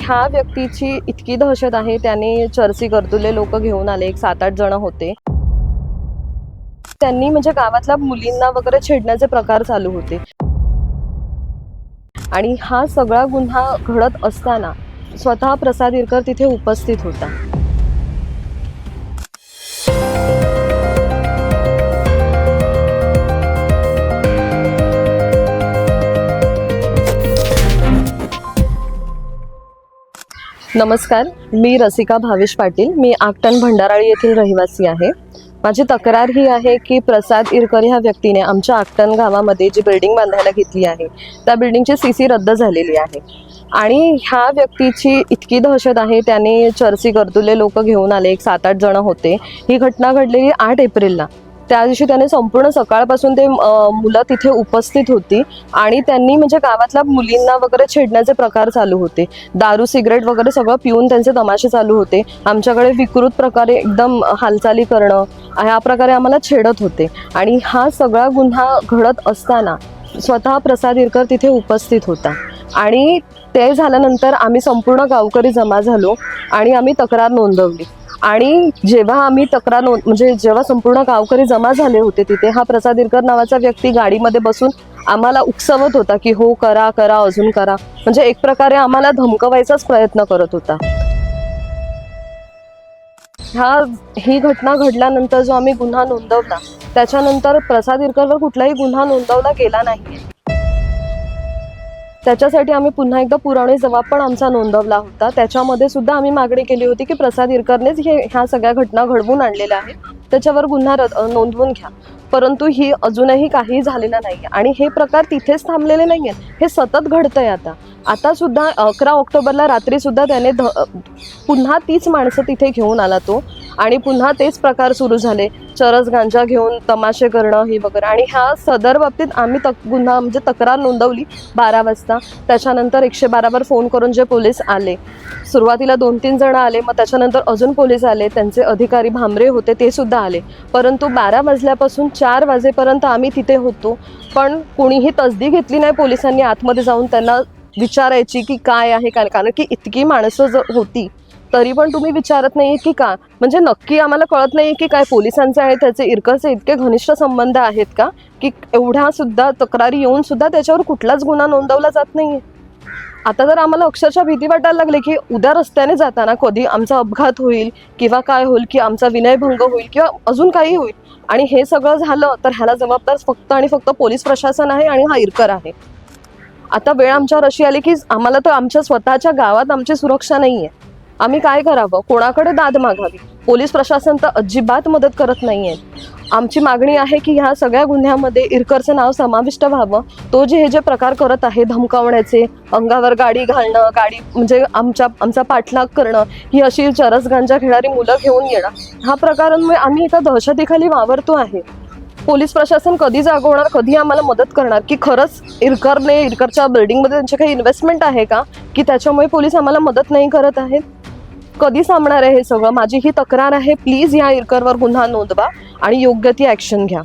ह्या व्यक्तीची इतकी दहशत आहे त्याने चर्ची गर्दुले लोक घेऊन आले एक सात आठ जण होते. त्यांनी म्हणजे गावातल्या मुलींना वगैरे छेडण्याचे प्रकार चालू होते. आणि हा सगळा गुन्हा घडत असताना स्वतः प्रसाद इरकर तिथे उपस्थित होता. नमस्कार मी रसिका भावेश पाटील मी आकटन भंडाराळी येथील रहिवासी आहे. माझी तक्रार ही आहे की प्रसाद इरकर ह्या व्यक्तीने आमच्या आकटन गावामध्ये जी बिल्डिंग बांधायला घेतली आहे त्या बिल्डिंगची सी सी रद्द झालेली आहे. आणि ह्या व्यक्तीची इतकी दहशत आहे त्याने चर्ची गर्दुले लोक घेऊन आले एक सात आठ जण होते. ही घटना घडलेली आठ एप्रिलला. त्या दिवशी त्याने संपूर्ण सकाळपासून ते मुलं तिथे उपस्थित होती आणि त्यांनी म्हणजे गावातल्या मुलींना वगैरे छेडण्याचे प्रकार चालू होते. दारू सिगरेट वगैरे सगळं पिऊन त्यांचे तमाशे चालू होते. आमच्याकडे विकृत प्रकारे एकदम हालचाली करणं ह्या प्रकारे आम्हाला छेडत होते. आणि हा सगळा गुन्हा घडत असताना स्वतः प्रसाद इरकर तिथे उपस्थित होता. आणि ते झाल्यानंतर आम्ही संपूर्ण गावकरी जमा झालो आणि आम्ही तक्रार नोंदवली. आणि जेव्हा आम्ही तक्रार नोंद म्हणजे जेव्हा संपूर्ण गावकरी जमा झाले होते तिथे हा प्रसाद इरकर नावाचा व्यक्ती गाडीमध्ये बसून आम्हाला उकसवत होता की हो करा करा अजून करा. म्हणजे एक प्रकारे आम्हाला धमकवायचाच प्रयत्न करत होता. ह्या ही घटना घडल्यानंतर जो आम्ही गुन्हा नोंदवला त्याच्यानंतर प्रसाद इरकरवर कुठलाही गुन्हा नोंदवला गेला नाही त्याच्यासाठी आम्ही पुन्हा एकदा पुरवणी जबाब पण आमचा नोंदवला होता. त्याच्यामध्ये सुद्धा आम्ही मागणी केली होती की प्रसाद इरकरनेच हे ह्या सगळ्या घटना घडवून आणलेल्या आहेत. त्याच्यावर गुन्हा नोंदवून घ्या. परंतु ही अजूनही काही झालेलं नाही आणि हे प्रकार तिथेच थांबलेले नाही आहेत हे सतत घडतंय आता. आता सुद्धा अकरा ऑक्टोबरला रात्री सुद्धा त्याने ध पुन्हा तीच माणसं तिथे घेऊन आला तो. आणि पुन्हा तेच प्रकार सुरू झाले. चरस गांजा घेऊन तमाशे करणं हे वगैरे. आणि ह्या सदर बाबतीत आम्ही तक गुन्हा म्हणजे तक्रार नोंदवली बारा वाजता. त्याच्यानंतर एकशे बारावर फोन करून जे पोलीस आले. सुरुवातीला दोन तीन जण आले मग त्याच्यानंतर अजून पोलीस आले त्यांचे अधिकारी भांबरे होते ते सुद्धा आले. परंतु बारा वाजल्यापासून चार वाजेपर्यंत आम्ही तिथे होतो. पण कोणीही तसदी घेतली नाही पोलिसांनी आतमध्ये जाऊन त्यांना विचारायची की काय आहे काय कारण की इतकी माणसं जर होती. तरी पण तुम्ही विचारत नाही की का? म्हणजे नक्की आम्हाला कळत नाही की काय पोलिसांचे आहे त्याचे इरकरचे इतके घनिष्ठ संबंध आहेत का? की एवढ्या सुद्धा तक्रारी येऊन सुद्धा त्याच्यावर कुठलाच गुन्हा नोंदवला जात नाहीये. आता तर आम्हाला अक्षरशः भीती वाटायला लागली की उद्या रस्त्याने जाताना कधी आमचा अपघात होईल किंवा काय होईल की आमचा विनयभंग होईल किंवा अजून काही होईल आणि हे सगळं झालं तर ह्याला जबाबदार फक्त आणि फक्त पोलीस प्रशासन आहे आणि हा इरकर आहे. आता वेळ आमच्यावर अशी आली की आम्हाला तर आमच्या स्वतःच्या गावात आमची सुरक्षा नाही आहे आम्ही काय करावं? कोणाकडे दाद मागावी? पोलीस प्रशासन तर अजिबात मदत करत नाहीये. आमची मागणी आहे की ह्या सगळ्या गुन्ह्यामध्ये इरकरचं नाव समाविष्ट व्हावं. तो जे हे जे प्रकार करत आहे धमकावण्याचे अंगावर गाडी घालणं गाडी म्हणजे आमच्या आमचा पाठलाग करणं ही अशी चरस गांजा खेळणारी मुलं घेऊन येणं हा प्रकारांमुळे आम्ही एका दहशतीखाली वावरतो आहे. पोलीस प्रशासन कधी जागवणार कधी आम्हाला मदत करणार? की खरंच इरकरने इरकरच्या बिल्डिंगमध्ये त्यांची काही इन्व्हेस्टमेंट आहे का? की त्याच्यामुळे पोलीस आम्हाला मदत नाही करत आहेत? कधी सामणार आहे हे सगळं? माझी ही तक्रार आहे. प्लीज या इरकरवर गुन्हा नोंदवा आणि योग्य ती ॲक्शन घ्या.